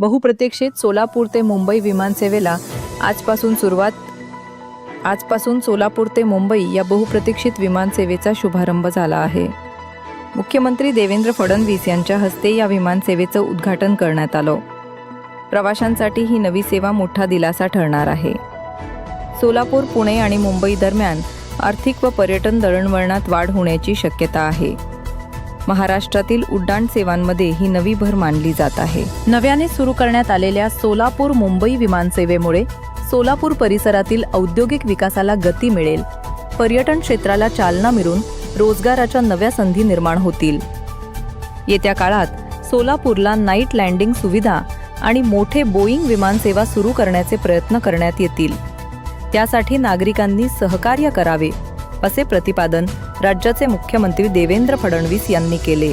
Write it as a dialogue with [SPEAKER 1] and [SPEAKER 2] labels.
[SPEAKER 1] बहुप्रतीक्षित सोलापूर ते मुंबई विमानसेवेला आजपासून सुरुवात. आजपासून सोलापूर ते मुंबई या बहुप्रतीक्षित विमानसेवेचा शुभारंभ झाला आहे. मुख्यमंत्री देवेंद्र फडणवीस यांच्या हस्ते या विमानसेवेचं उद्घाटन करण्यात आलं. प्रवाशांसाठी ही नवी सेवा मोठा दिलासा ठरणार आहे. सोलापूर पुणे आणि मुंबई दरम्यान आर्थिक व पर्यटन दळणवळणात वाढ होण्याची शक्यता आहे. महाराष्ट्रातील उड्डाण सेवांमध्ये ही नवी भर मानली जात आहे. नव्याने सुरू करण्यात आलेल्या सोलापूर मुंबई विमानसेवेमुळे सोलापूर परिसरातील औद्योगिक विकासाला गती मिळेल. पर्यटन क्षेत्राला चालना मिळून रोजगाराच्या नव्या संधी निर्माण होतील. येत्या काळात सोलापूरला नाईट लँडिंग सुविधा आणि मोठे बोईंग विमानसेवा सुरू करण्याचे प्रयत्न करण्यात येतील. त्यासाठी नागरिकांनी सहकार्य करावे. असे प्रतिपादन राज्याचे मुख्यमंत्री देवेंद्र फडणवीस यांनी केले.